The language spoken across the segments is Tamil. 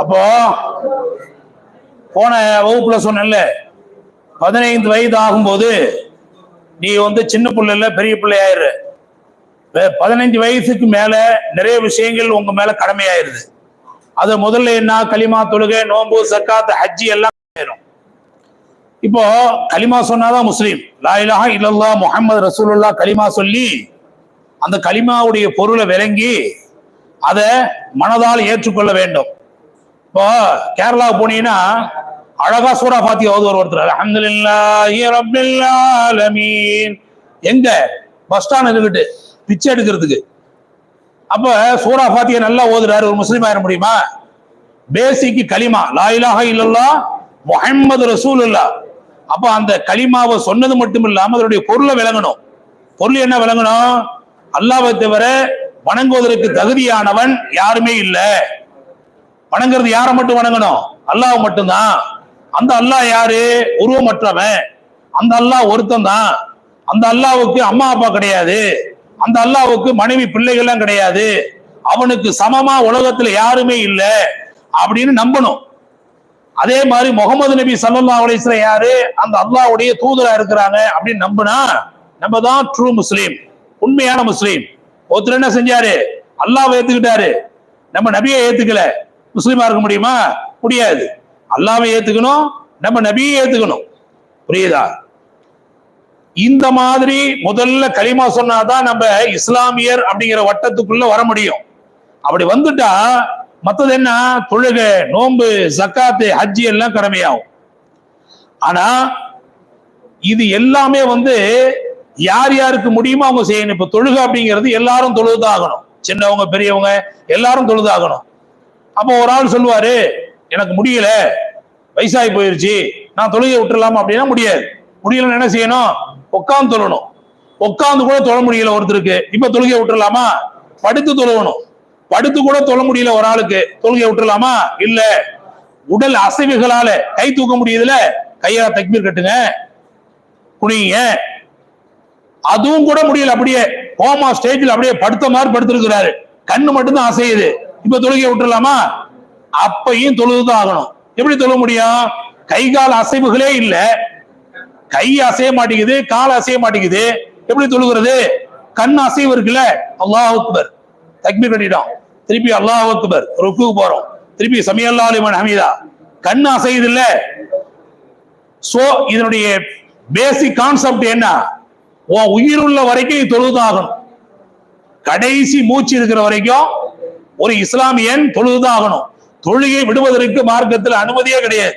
அப்போ போன வகுப்புல சொன்னேன்ல பதினைந்து வயது ஆகும்போது நீ வந்து சின்ன பிள்ளைல பெரிய பிள்ளை ஆயிரு. வே- பதினைஞ்சு வயசுக்கு மேல நிறைய விஷயங்கள் உங்க மேல கடமையாயிருது அது முதல்ல என்ன களிமா தொழுகை நோம்பு சக்காத்து ஹஜ்ஜி எல்லாம் செய்யணும் இப்போ களிமா சொன்னாதான் முஸ்லீம். லாயிலா இல்லல்லா முகமது ரசூலுல்லா களிமா சொல்லி அந்த களிமாவுடைய பொருளை விளங்கி அதை மனதால் ஏற்றுக்கொள்ள வேண்டும். இப்போ கேரளா போனீங்கன்னா அழகா சூரா பாத்தி ஓதுவர் ஒருத்தர். அல்ஹம்துலில்லாஹி எங்க? பஸ் ஸ்டாண்ட் இருக்கிட்டு பிச்சை எடுக்கிறதுக்கு. அப்ப சூரா பாத்தியை நல்லா ஓதுறாரு ஒரு முஸ்லீம் ஆயிட முடியுமா? பேசிக்கு களிமா லாயிலாக இலாஹா இல்லல்லா முஹம்மது ரசூலுல்லா அப்போ அந்த களிமாவை சொன்னது மட்டும் இல்லாமல் அதனுடைய பொருளை விளங்கணும். பொருள் என்ன விளங்கணும்? அல்லாவை தவிர வணங்குவதற்கு தகுதியானவன் யாருமே இல்லை. வணங்குறது யாரை மட்டும் வணங்கணும்? அல்லாஹ் மட்டும்தான். அந்த அல்லாஹ் யாரு? உருவமற்றவன். அந்த அல்லாஹ் ஒருத்தன் தான் அந்த அல்லாவுக்கு அம்மா அப்பா கிடையாது. அந்த அல்லாவுக்கு மனைவி பிள்ளைகள்லாம் கிடையாது. அவனுக்கு சமமா உலகத்துல யாருமே இல்லை. அப்படின்னு நம்பணும். அதே மாதிரி முகமது நபி சல்லா அலைஹி யாரு? அந்த அல்லாவுடைய தூதரா இருக்கிறாங்க அப்படின்னு நம்பினா நம்ம தான் ட்ரூ முஸ்லீம் உண்மையான முஸ்லீம். ஒருத்தர் என்ன செஞ்சாரு? அல்லாவை ஏத்துக்கிட்டாரு. நம்ம நபியை ஏத்துக்கல. முஸ்லீமா இருக்க முடியுமா? முடியாது. அல்லாவை ஏத்துக்கணும் நம்ம நபியை ஏத்துக்கணும். புரியுதா? இந்த மாதிரி முதல்ல களிமா சொன்னாதான் நம்ம இஸ்லாமியர் அப்படிங்கிற வட்டத்துக்குள்ள வர முடியும். அப்படி வந்துட்டா மற்றது என்ன? தொழுகை நோன்பு சக்காத்து ஹஜ்ஜி எல்லாம் கடமையாகும். ஆனா இது எல்லாமே வந்து யார் யாருக்கு முடியுமோ அவங்க செய்யணும். இப்ப தொழுகை அப்படிங்கிறது எல்லாரும் தொழுதாகணும் சின்னவங்க பெரியவங்க எல்லாரும் தொழுதாகணும் அப்போ ஒரு ஆள் சொல்லுவாரு எனக்கு முடியல வயசாகி போயிருச்சு நான் தொழுகை விட்டுறலாமா? அப்படின்னா முடியாது. முடியலன்னு என்ன செய்யணும்? உட்காந்து தொழணும். உட்காந்து கூட தொழ முடியல ஒருத்தருக்கு. இப்ப தொழுகை விட்டுறலாமா? படுத்து தொழுவணும். படுத்து கூட தொழ முடியல ஒரு ஆளுக்கு. தொழுகை விட்டுலாமா இல்ல. உடல் அசைவுகளால கை தூக்க முடியுதுல? கையால தக்மீர் கட்டுங்க. குனிங்க அதுவும் கூட முடியல அப்படியே கோமா ஸ்டேஜில் அப்படியே படுத்த மாதிரி படுத்திருக்கிறாரு. கண்ணு மட்டும்தான் அசையுது. இப்ப தொழுகை விட்டுறலாமா? அப்பையும் தொழுதுதான் ஆகணும். எப்படி தொழ முடியும்? கை கால் அசைவுகளே இல்ல. கை அசைய மாட்டேங்குது கால் அசைய மாட்டேங்குது. எப்படி தொழுகிறது? கண் அசைவு இருக்குல்ல? அல்லாஹ் அக்பர். தக்பீர் கட்டிட்டோம். திருப்பி அல்லாஹ் அக்பர் ருக்கு போறோம். திருப்பி சமியல்லா அலிமன் ஹமீதா. கண் அசையுது இல்ல? சோ இதனுடைய பேசிக் கான்செப்ட் என்ன? உன் உயிர் உள்ள வரைக்கும் தொழுதாகணும் ஆகணும் கடைசி மூச்சு இருக்கிற வரைக்கும் ஒரு இஸ்லாமியன் தொழுதாகணும் ஆகணும் தொழுகை விடுவதற்கு மார்க்கத்தில் அனுமதியே கிடையாது.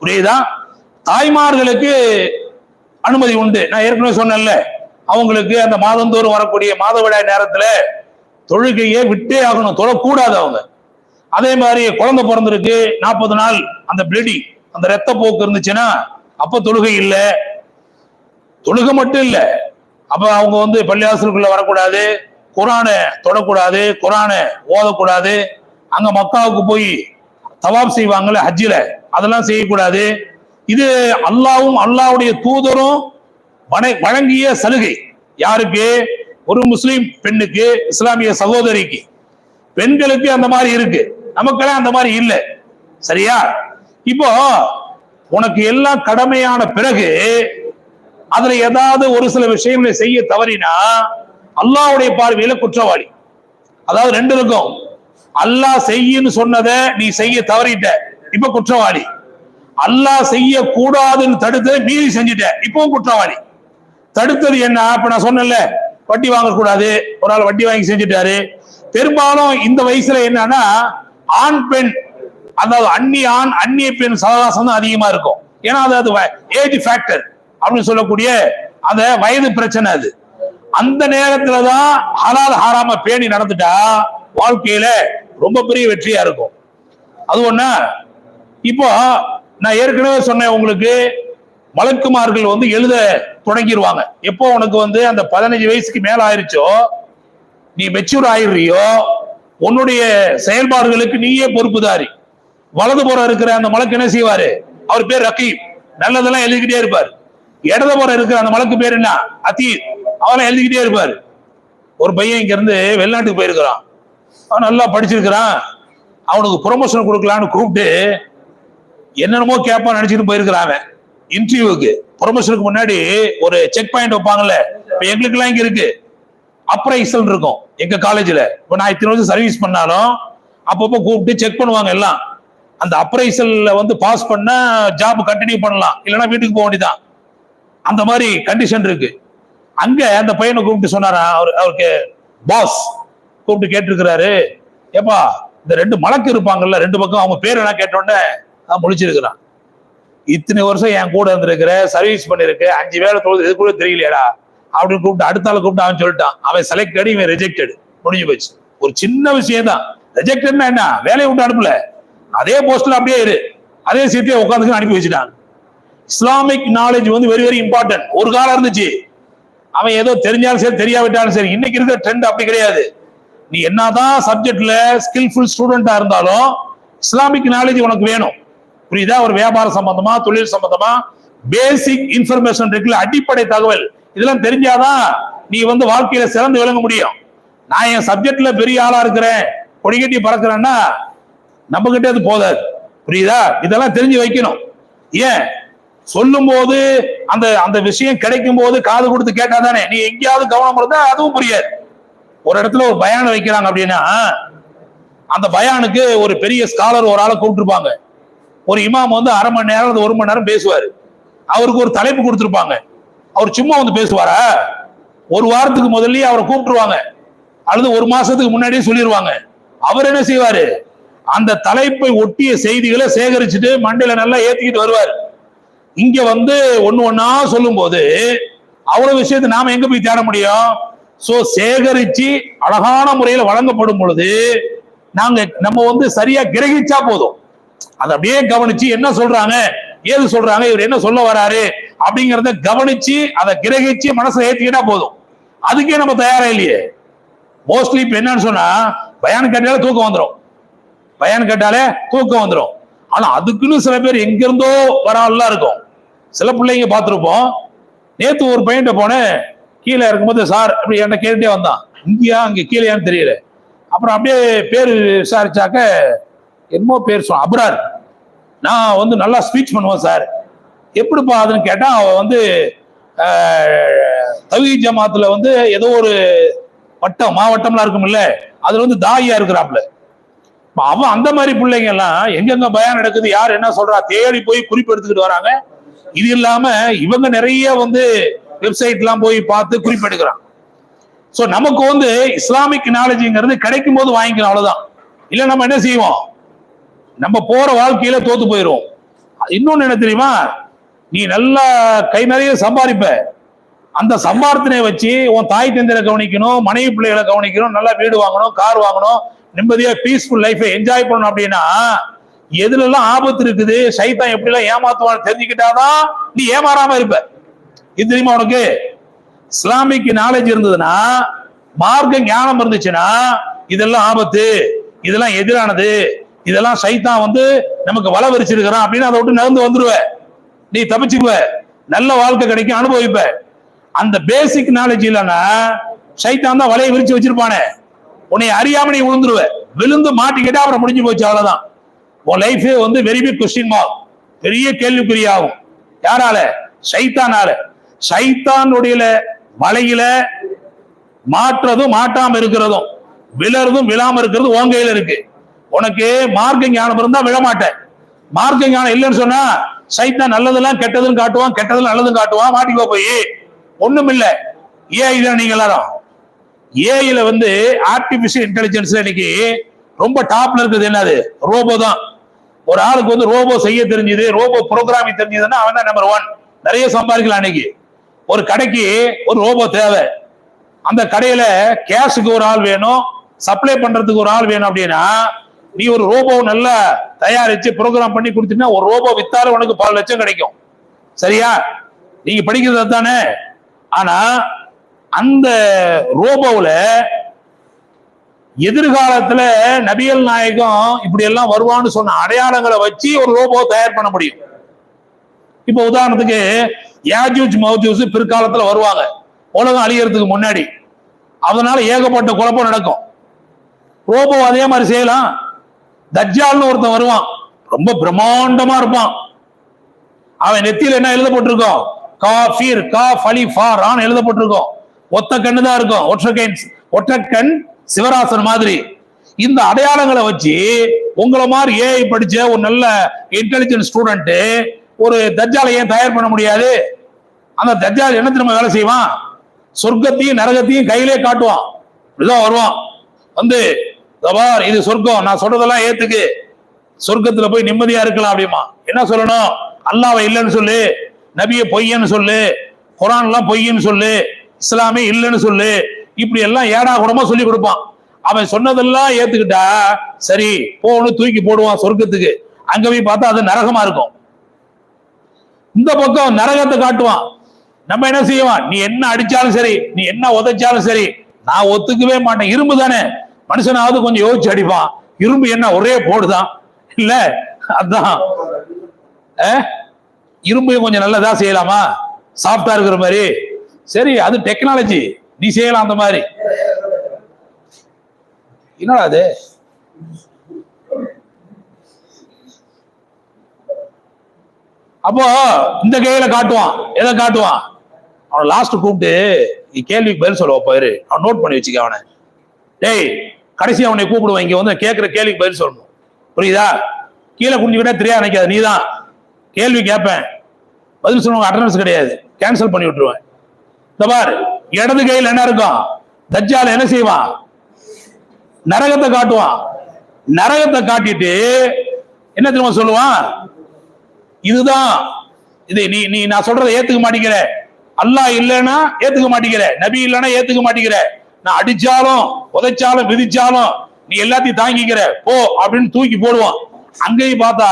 புரியுதா? தாய்மார்களுக்கு அனுமதி உண்டு. நான் ஏற்கனவே சொன்னேன்ல அவங்களுக்கு அந்த மாதந்தோறும் வரக்கூடிய மாதவிடாய் நேரத்தில் தொழுகையே விட்டே ஆகணும். தொழக்கூடாது அவங்க. அதே மாதிரி குழந்தை பிறந்திருக்கு நாற்பது நாள் அந்த பிளடி அந்த ரத்த போக்கு இருந்துச்சுன்னா அப்ப தொழுகை இல்லை. தொழுகை மட்டும் இல்லை. அப்ப அவங்க வந்து பள்ளிவாசலுக்குள்ள வரக்கூடாது. குரானை தொடக்கூடாது. குரானை ஓதக்கூடாது. அங்க மக்காவுக்கு போய் தவாப் செய்வாங்கல்ல ஹஜ்ஜில. அதெல்லாம் செய்யக்கூடாது. இது அல்லாவும் அல்லாவுடைய தூதரும் வண- வழங்கிய சலுகை. யாருக்கு? ஒரு முஸ்லீம் பெண்ணுக்கு இஸ்லாமிய சகோதரிக்கு பெண்களுக்கு அந்த மாதிரி இருக்கு. நமக்கெல்லாம் அந்த மாதிரி இல்லை. சரியா? இப்போ உனக்கு எல்லாம் கடமையான பிறகு அதுல ஏதாவது ஒரு சில விஷயங்களை செய்ய தவறினா அல்லாஹ்வுடைய பார்வையில குற்றவாளி. அதாவது ரெண்டு இருக்கும். அல்லாஹ் செய்யுன்னு சொன்னதை நீ செய்ய தவறிட்ட இப்ப குற்றவாளி. அல்லாஹ் செய்ய கூடாதுன்னு தடுத்ததை மீறி செஞ்சுட்ட இப்பவும் குற்றவாளி. தடுத்தது என்ன? இப்ப நான் சொன்னேன்ல வட்டி வாங்கக்கூடாது. ஒரு ஆள் வட்டி வாங்கி செஞ்சுட்டாரு. பெரும்பாலும் இந்த வயசுல என்னன்னா ஆண் பெண் அதாவது அந்நிய ஆண் அந்நிய பெண் சகவாசம் தான் அதிகமா இருக்கும். ஏன்னா அது அது ஏஜ் ஃபேக்டர் அப்படின்னு சொல்லக்கூடிய அந்த வயது பிரச்சனை அது. அந்த நேரத்துல தான் ஹலால் ஹாராம பேணி நடந்துட்டா வாழ்க்கையில ரொம்ப பெரிய வெற்றியா இருக்கும். அது ஒண்ணு? இப்போ நான் ஏற்கனவே சொன்னேன் உங்களுக்கு மலக்குமார்கள் வந்து எழுத தொடங்கிடுவாங்க எப்போ உனக்கு வந்து அந்த பதினஞ்சு வயசுக்கு மேல ஆயிருச்சோ நீ மெச்சூர் ஆயிடுறியோ உன்னுடைய செயல்பாடுகளுக்கு நீயே பொறுப்புதாரி. வலது புறம் இருக்கிற அந்த மலக்கு என்ன செய்வாரு? அவர் பேர் ரக்கீப் நல்லதெல்லாம் எழுதிக்கிட்டே இருப்பார். இடதுபுறம் இருக்கிற அந்த மலக்கு பேர் என்ன? அத்தீத் அவெல்லாம் எழுதிக்கிட்டே இருப்பார். ஒரு பையன் இங்க இருந்து வெளிநாட்டுக்கு போயிருக்கிறான். அவன் நல்லா படிச்சிருக்கிறான். அவனுக்கு ப்ரொமோஷன் கொடுக்கலான்னு கூப்பிட்டு என்னென்னமோ கேட்பான் நினைச்சிட்டு போயிருக்கிறான் அவன். இன்டர்வியூக்கு ப்ரொமோஷனுக்கு முன்னாடி ஒரு செக் பாயிண்ட் வைப்பாங்கல்ல? இப்ப எங்களுக்கெல்லாம் இங்க இருக்கு. அப்ரைசல் இருக்கும் எங்க காலேஜ்ல இப்ப நான் இத்தனை வருஷம் சர்வீஸ் பண்ணாலும் அப்பப்போ கூப்பிட்டு செக் பண்ணுவாங்க எல்லாம். அந்த அப்ரைசல்ல வந்து பாஸ் பண்ண ஜாப் கண்டினியூ பண்ணலாம். இல்லைன்னா வீட்டுக்கு போக வேண்டியதான் அந்த மாதிரி கண்டிஷன் இருக்கு. அங்க அந்த பையனை கூப்பிட்டு சொன்னாரா? அவர் அவருக்கு பாஸ் கூப்பிட்டு கேட்டிருக்கிறாரு. ஏப்பா இந்த ரெண்டு மலக்கு இருப்பாங்கல்ல ரெண்டு பக்கம் அவங்க பேர் என்ன கேட்டோடனே நான் முழிச்சிருக்கிறான். இத்தனை வருஷம் என் கூட இருந்திருக்கிற சர்வீஸ் பண்ணிருக்க அஞ்சு வேலை தொழுது இது கூட தெரியலையாடா அப்படின்னு கூப்பிட்டு அடுத்த ஆள் கூப்பிட்டு அவன் சொல்லிட்டான். அவன் செலக்டட் இவன் ரிஜெக்டட் முடிஞ்சு போச்சு. ஒரு சின்ன விஷயம் தான் ரிஜெக்டட்னா என்ன? வேலையை விட்டு அனுப்பல. அதே போஸ்ட்ல அப்படியே இரு. அதே சீட்லயே உட்காந்துக்கு அனுப்பி வச்சுட்டாங்க இஸ்லாமிக் நாலேஜ் வந்து வெரி வெரி இம்பார்ட்டன்ட் ஒரு காலம் இருந்துச்சு. அவன் ஏதோ தெரிஞ்சாலும் சரி தெரியாவிட்டாலும் சரி இன்னைக்கு இருக்கிற ட்ரெண்ட் அப்படி கிடையாது. நீ என்னதான் சப்ஜெக்ட்ல ஸ்கில்ஃபுல் ஸ்டூடெண்டா இருந்தாலும் இஸ்லாமிக் நாலேஜ் உனக்கு வேணும். புரியுதா? ஒரு வியாபார சம்பந்தமா தொழில் சம்பந்தமா? பேசிக் இன்ஃபர்மேஷன் இருக்குல்ல அடிப்படை தகவல். இதெல்லாம் தெரிஞ்சாதான் நீ வந்து வாழ்க்கையில சிறந்து விளங்க முடியும். நான் என் சப்ஜெக்ட்ல பெரிய ஆளா இருக்கிறேன். கொடிக்கட்டி பறக்கிறேன்னா நம்ம கிட்ட அது போதாது. புரியுதா? இதெல்லாம் தெரிஞ்சு வைக்கணும். ஏன்? சொல்லும் போது அந்த அந்த விஷயம் கிடைக்கும் போது காது கொடுத்து கேட்டா தானே நீ எங்கேயாவது கவனம் இருந்தா அதுவும் புரியாது. ஒரு இடத்துல ஒரு பயான் வைக்கிறாங்க அப்படின்னா அந்த பயானுக்கு ஒரு பெரிய ஸ்காலர் ஒரு ஆளை கூப்பிட்டுருப்பாங்க. ஒரு இமாம் வந்து அரை மணி நேரம் ஒரு மணி நேரம் பேசுவார். அவருக்கு ஒரு தலைப்பு கொடுத்துருப்பாங்க. அவர் சும்மா வந்து பேசுவாரா? ஒரு வாரத்துக்கு முதல்லயே அவரை கூப்பிட்டுருவாங்க. அல்லது ஒரு மாசத்துக்கு முன்னாடியே சொல்லிடுவாங்க அவர் என்ன செய்வாரு? அந்த தலைப்பை ஒட்டிய செய்திகளை சேகரிச்சுட்டு மண்டையில நல்லா ஏத்திக்கிட்டு வருவார். இங்க வந்து ஒன்னு ஒன்னா சொல்லும் போது அவ்வளவு விஷயத்தை நாம எங்க போய் தேட முடியும்? சோ சேகரிச்சு அழகான முறையில் வழங்கப்படும் பொழுது நாங்க நம்ம வந்து சரியா கிரகிச்சா போதும். அதை அப்படியே கவனிச்சு என்ன சொல்றாங்க? ஏது சொல்றாங்க? இவர் என்ன சொல்ல வராரு? அப்படிங்கறத கவனிச்சு அதை கிரகிச்சு மனசுல ஏத்திக்கிட்டா போதும். அதுக்கே நம்ம தயாரா இல்லையே. மோஸ்ட்லி இப்ப என்னன்னு சொன்னா பயான் கேட்டாலே தூக்கம் வந்துடும் பயான் கேட்டாலே தூக்கம் வந்துடும் ஆனா அதுக்குன்னு சில பேர் எங்க இருந்தோ வர இருக்கும். சில பிள்ளைங்க பார்த்திருப்போம். நேத்து ஒரு பையன்கிட்ட போனேன். கீழே இருக்கும்போது சார் அப்படி என்கிட்ட கேட்டுட்டே வந்தான். இங்கேயா? அங்க கீழேயான்னு தெரியல. அப்புறம் அப்படியே பேர் விசாரிச்சாக்க என்னமோ பேர் சொன்ன அப்ரார். நான் வந்து நல்லா ஸ்பீச் பண்ணுவேன் சார். எப்படிப்பா அதுன்னு கேட்டால் அவன் வந்து தவி ஜமாத்தில் வந்து ஏதோ ஒரு வட்டம் மாவட்டம்லாம் இருக்கும்ல அதில் வந்து தாயா இருக்கிறாப்ல அவன் அந்த மாதிரி பிள்ளைங்க எல்லாம் எங்கெங்க பயம் நடக்குது யார் என்ன சொல்றா தேடி போய் குறிப்பு எடுத்துக்கிட்டு வராங்க. இது இல்லாம இவங்க நிறைய வந்து வெப்சைட்லாம் போய் பார்த்து குறிப்பு எடுக்கிறான். நமக்கு வந்து இஸ்லாமிக் நாலேஜ்ங்கிறது கிடைக்கும் போது வாங்கிக்கணும் அவ்வளவுதான். இல்லை நம்ம என்ன செய்வோம்? நம்ம போற வாழ்க்கையில தோத்து போயிடும் இன்னொன்னு என்ன தெரியுமா? நீ நல்லா கை நிறைய சம்பாதிப்ப. அந்த சம்பாரத்தினை வச்சு உன் தாய் தந்திர கவனிக்கணும் மனைவி பிள்ளைகளை கவனிக்கணும் நல்லா வீடு வாங்கணும் கார் வாங்கணும் நிம்மதியா பீஸ்ஃபுல் லைஃபை என்ஜாய் பண்ணணும் அப்படின்னா எதுல எல்லாம் ஆபத்து இருக்குது சைத்தான் எப்படி எல்லாம் ஏமாத்துவான்னு தெரிஞ்சுக்கிட்டாதான் நீ ஏமாறாம இருப்ப. இது தெரியுமா உனக்கு? இஸ்லாமிக் நாலேஜ் இருந்ததுன்னா மார்க்க ஞானம் இருந்துச்சுன்னா இதெல்லாம் ஆபத்து இதெல்லாம் எதிரானது. இதெல்லாம் சைத்தான் வந்து நமக்கு வள வரிச்சிருக்கிறான் அப்படின்னு அதை விட்டு நடந்து வந்துருவ. நீ தப்பிச்சுக்குவ. நல்ல வாழ்க்கை கிடைக்கும் அனுபவிப்ப. அந்த பேசிக் நாலேஜ் இல்லைன்னா சைத்தான் தான் வலையை விரிச்சு வச்சிருப்பானே. உன்னை அறியாம நீ விழுந்துருவ விழுந்து மாட்டிக்கிட்டா அப்புறம் முடிஞ்சு போச்சு அவ்வளவுதான். உன் லைஃபே வந்து வெரி பிக் கொஸ்டின் மார்க் பெரிய கேள்விக்குறியாகும். யாரால? சைத்தானால. சைத்தானுடைய வலையில மாற்றுறதும் மாட்டாம இருக்கிறதும் விழறதும் விழாம இருக்கிறதும் உன் கையில இருக்கு. உனக்கு மார்க்க ஞானம் இருந்தா விழமாட்டேன். மார்க்க ஞானம் இல்லைன்னு சொன்னா சைத்தான் நல்லதெல்லாம் கெட்டதும் காட்டுவான் கெட்டதும் நல்லதும் காட்டுவான் மாட்டிக்கோ போய். ஒண்ணும் இல்ல. ஏஐல நீங்க எல்லாரும். ஏஐல வந்து ஆர்டிபிஷியல் இன்டெலிஜென்ஸ்ல இன்னைக்கு ரொம்ப டாப்ல இருக்குது. என்னது? ரோபோ தான். ஒரு ஆளுக்கு வந்து ரோபோ செய்ய தெரிஞ்சது ரோபோ ப்ரோக்ராமிங் தெரிஞ்சதுன்னா அவன் தான் நம்பர் ஒன் நிறைய சம்பாதிக்கலாம் அன்னைக்கு ஒரு கடைக்கு ஒரு ரோபோ தேவை. அந்த கடையில கேஷுக்கு ஒரு ஆள் வேணும் சப்ளை பண்றதுக்கு ஒரு ஆள் வேணும் அப்படின்னா நீ ஒரு ரோபோ நல்லா தயாரிச்சு ப்ரோக்ராம் பண்ணி கொடுத்தீங்கன்னா ஒரு ரோபோ வித்தாலும் உனக்கு பல லட்சம் கிடைக்கும். சரியா? நீங்க படிக்கிறது தானே ஆனா அந்த ரோபோவில் எதிர்காலத்துல நபியல் நாயகம் இப்படி எல்லாம் வருவான்னு சொன்ன அடையாளங்களை வச்சு ஒரு ரோபோ தயார் பண்ண முடியும். இப்ப உதாரணத்துக்கு யாஜூஜ் மௌஜூஸ் பிற்காலத்துல வருவாங்க. உலகம் அழியறதுக்கு முன்னாடி. அதனால ஏகப்பட்ட குழப்பம் நடக்கும். ரோபோ அதே மாதிரி செய்யலாம். தஜ்ஜால்னு ஒருத்தன் வருவான். ரொம்ப பிரம்மாண்டமா இருப்பான். அவன் நெத்தியில என்ன எழுதப்பட்டுருக்கோம்? கா ஃபீர் கா ஃபலி ஃபாரான்னு எழுதப்பட்டிருக்கோம். ஒத்த கண்ணு தான் இருக்கும். ஒற்றைக்கண் கண் சிவராசன் மாதிரி. இந்த அடையாளங்களை வச்சு உங்களை மாதிரி ஏஐ படிச்ச ஒரு நல்ல இன்டெலிஜென்ட் ஸ்டூடெண்ட் ஒரு தஜ்ஜாலை ஏன் தயார் பண்ண முடியாது? அந்த தஜ்ஜால் என்ன திரும்ப வேலை செய்வான்? சொர்க்கத்தையும் நரகத்தையும் கையிலே காட்டுவான். இப்படிதான் வருவான். வந்து "இதோ இது சொர்க்கம். நான் சொல்றதெல்லாம் ஏத்துக்கு. சொர்க்கத்துல போய் நிம்மதியா இருக்கலாம் அப்படிமா. என்ன சொல்லணும்? அல்லாவை இல்லைன்னு சொல்லு. நபிய பொய்யன்னு சொல்லு. குரான் எல்லாம் சொல்லு. இஸ்லாமே இல்லைன்னு சொல்லு. இப்படி எல்லாம் ஏடா கூடமா சொல்லி கொடுப்பான். அவன் சொன்னதெல்லாம் ஏத்துக்கிட்டா சரி போன்னு தூக்கி போடுவான் சொர்க்கத்துக்கு. அங்க போய் பார்த்தா அது நரகமா இருக்கும். இந்த பக்கம் நரகத்தை காட்டுவான். நம்ம என்ன செய்வான் நீ என்ன அடிச்சாலும் சரி நீ என்ன உதைச்சாலும் சரி நான் ஒத்துக்கவே மாட்டேன். இரும்பு தானே? மனுஷனாவது கொஞ்சம் யோசிச்சு அடிப்பான். இரும்பு என்ன ஒரே போடுதான். இல்ல அதான். இரும்பையும் கொஞ்சம் நல்லதா செய்யலாமா? சாப்பிட்டா இருக்கிற மாதிரி. சரி அது டெக்னாலஜி நீ செய்யலாம் அந்த மாதிரி. என்னடா அது? அப்போ இந்த கையில காட்டுவான். எதை காட்டுவான்? அவனை லாஸ்ட் கூப்பிட்டு நீ கேள்விக்கு பதில் சொல்லுவா பாரு. அவன் நோட் பண்ணி வச்சுக்க அவனை. டேய் கடைசி அவனை கூப்பிடுவேன் இங்க வந்து கேட்கிற கேள்விக்கு பதில் சொல்லணும். புரியுதா? கீழே குனிஞ்சுக்கிட்டா தெரியா நினைக்காது. நீ தான் கேள்வி கேட்பேன். பதில் சொல்லுவாங்க அட்டண்டன்ஸ் கிடையாது. கேன்சல் பண்ணி விட்டுருவேன். இந்த பார் இடது கையில் என்ன இருக்கும்? தஜ்ஜால என்ன செய்வான்? நரகத்தை காட்டுவான். நரகத்தை காட்டிட்டு என்ன திரும்ப சொல்லுவான்? இதுதான். இது நீ நீ நான் சொல்றதை ஏத்துக்க மாட்டேங்கிற. அல்லாஹ் இல்லைன்னா ஏத்துக்க மாட்டேங்கிற. நபி இல்லைன்னா ஏத்துக்க மாட்டேங்கிற. நான் அடிச்சாலும் உதைச்சாலும் மிதிச்சாலும் நீ எல்லாத்தையும் தாங்கிக்கிற. போ அப்படின்னு தூக்கி போடுவான். அங்கேயும் பார்த்தா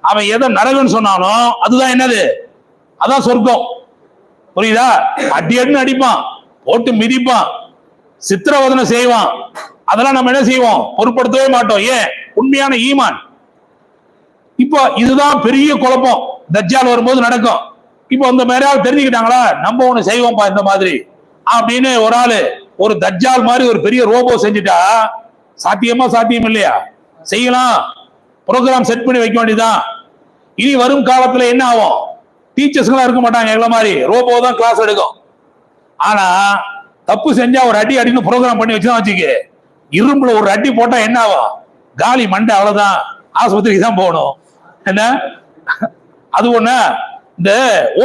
அவன் எதை நரகன்னு சொன்னாலும் அதுதான் என்னது? அதான் சொர்க்கம். புரியுதா? அடி அடின்னு அடிப்பான். போட்டு மிதிப்பான். சித்திரவதனை செய்வான். அதெல்லாம் நம்ம என்ன செய்வோம்? பொருட்படுத்தவே மாட்டோம். ஏன்? உண்மையான ஈமான். இப்போ இதுதான் பெரிய குழப்பம். தஜ்ஜால் வரும்போது நடக்கும். இப்போ இந்த மாதிரியாவது தெரிஞ்சுக்கிட்டாங்களா? நம்ம ஒண்ணு செய்வோம்ப்பா இந்த மாதிரி. அப்படின்னு ஒரு ஆளு ஒரு தஜ்ஜால் மாதிரி ஒரு பெரிய ரோபோ செஞ்சுட்டா சாத்தியமா சாத்தியம் இல்லையா? செய்யலாம். ப்ரோக்ராம் செட் பண்ணி வைக்க வேண்டியதுதான். இனி வரும் காலத்துல என்ன ஆகும்? டீச்சர்ஸ்லாம் இருக்க மாட்டாங்க எங்களை மாதிரி. ரோபோ தான் கிளாஸ் எடுக்கும். ஆனா தப்பு செஞ்சா ஒரு அடி அடின்னு ப்ரோக்ராம் பண்ணி வச்சுதான் வச்சுக்க. இரும்புல ஒரு அடி போட்டா என்ன ஆகும்? காலி மண்டை அவ்வளவுதான். ஆஸ்பத்திரிக்கு தான் போகணும். என்ன? அது ஒண்ணு. இந்த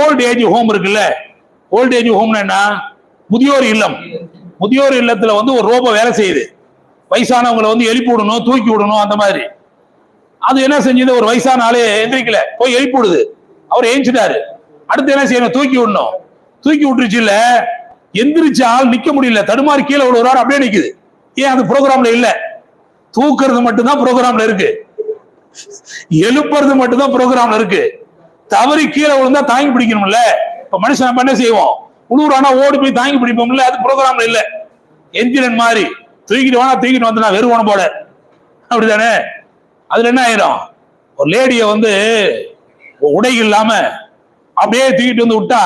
ஓல்டு ஏஜ் ஹோம் இருக்குல்ல. ஓல்டு ஏஜ் ஹோம்னா என்ன? முதியோர் இல்லம். முதியோர் இல்லத்துல வந்து ஒரு ரோபோ வேலை செய்யுது. வயசானவங்களை வந்து எழுப்பி விடணும் தூக்கி விடணும் அந்த மாதிரி. அது என்ன செஞ்சது? ஒரு வயசான ஆளே எந்திரிக்கல. போய் எழுப்பி விடுது. அவர் ஏஞ்சிட்டாரு. அடுத்து என்ன செய்யணும்? தூக்கி விடணும். தூக்கி விட்டுருச்சு இல்ல எந்திரிச்ச ஆள் நிக்க முடியல. தடுமாறி கீழே விழுவாரு அப்படியே நிக்குது. ஏன் அது ப்ரோக்ராம்ல இல்ல? தூக்குறது மட்டும்தான் ப்ரோக்ராம்ல இருக்கு. எழுப்புறது மட்டும்தான் ப்ரோக்ராம்ல இருக்கு. தவறி கீழே விழுந்தா தாங்கி பிடிக்கணும்ல. இப்ப மனுஷன் நம்ம என்ன செய்வோம்? உழுவுறானா ஓடி போய் தாங்கி பிடிப்போம்ல அது ப்ரோக்ராம்ல இல்ல. என்ஜினன் மாதிரி தூக்கிட்டு வேணா தூக்கிட்டு வந்து நான் வெறுவன போட. அப்படிதானே? அதுல என்ன ஆயிரும்? ஒரு லேடிய வந்து உடை இல்லாம அப்படியே தூக்கிட்டு வந்து விட்டா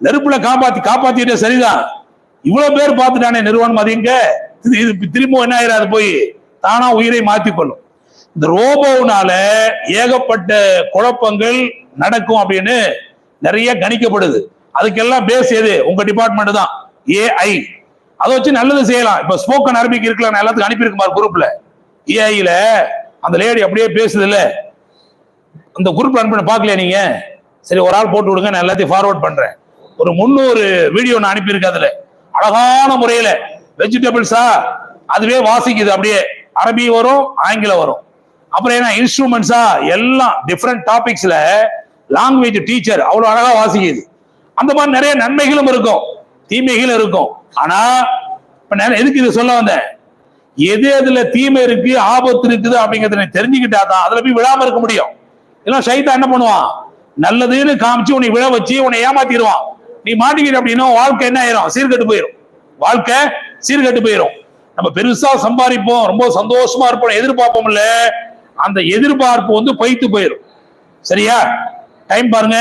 நெருப்புல காப்பாத்தி காப்பாத்திட்டே சரிதான். இவ்வளவு பேர் பார்த்துட்டானே நிறுவனம் அது இது இது திரும்ப என்ன ஆயிராது போய் தானா உயிரை மாத்தி கொள்ளும் இந்த ரோபோனால ஏகப்பட்ட குழப்பங்கள் நடக்கும் அப்படின்னு நிறைய கணிக்கப்படுது. அதுக்கெல்லாம் பேஸ் எது? உங்க டிபார்ட்மெண்ட் தான். ஏஐ அதை வச்சு நல்லது செய்யலாம். இப்ப ஸ்போக்கன் அரபிக் இருக்கலாம். நான் எல்லாத்துக்கும் அனுப்பியிருக்கேன் குரூப்ல ஏஐல அந்த லேடி அப்படியே பேசுது இல்ல அந்த குரூப் அனுப்பின பார்க்கலையா நீங்க? சரி ஒரு ஆள் போட்டு விடுங்க. நான் எல்லாத்தையும் ஃபார்வர்ட் பண்றேன். ஒரு முந்நூறு வீடியோ நான் அனுப்பியிருக்கேன் அதுல. அழகான முறையில. வெஜிடபிள்ஸா அதுவே வாசிக்குது. அப்படியே அரபி வரும் ஆங்கிலம் வரும். அப்புறம் என்ன? இன்ஸ்ட்ருமெண்ட்ஸா எல்லாம் டிஃப்ரெண்ட் டாபிக்ஸ்ல லாங்குவேஜ் டீச்சர் அவ்வளவு அழகா வாசிக்குது. அந்த மாதிரி நிறைய நன்மைகளும் இருக்கும் தீமைகளும் இருக்கும். ஆனா இப்ப எதுக்கு இது சொல்ல வந்தேன்? எது அதுல தீமை இருக்கு ஆபத்து இருக்குது அப்படிங்கறத நீ தெரிஞ்சுக்கிட்டா தான் அதுல போய் விழாம இருக்க முடியும். இல்ல சைத்தா என்ன பண்ணுவான்? நல்லதுன்னு காமிச்சு உன்னை விழ வச்சு உன்னை ஏமாத்திடுவான். நீ மாட்டிக்கிற அப்படின்னா வாழ்க்கை என்ன ஆயிரும்? சீர்கட்டு போயிடும் வாழ்க்கை சீர்கெட்டு போயிடும் நம்ம பெருசா சம்பாதிப்போம் ரொம்ப சந்தோஷமா இருப்போம் எதிர்பார்ப்போம்ல அந்த எதிர்பார்ப்பு வந்து பைத்து போயிடும் சரியா? டைம் பாருங்க.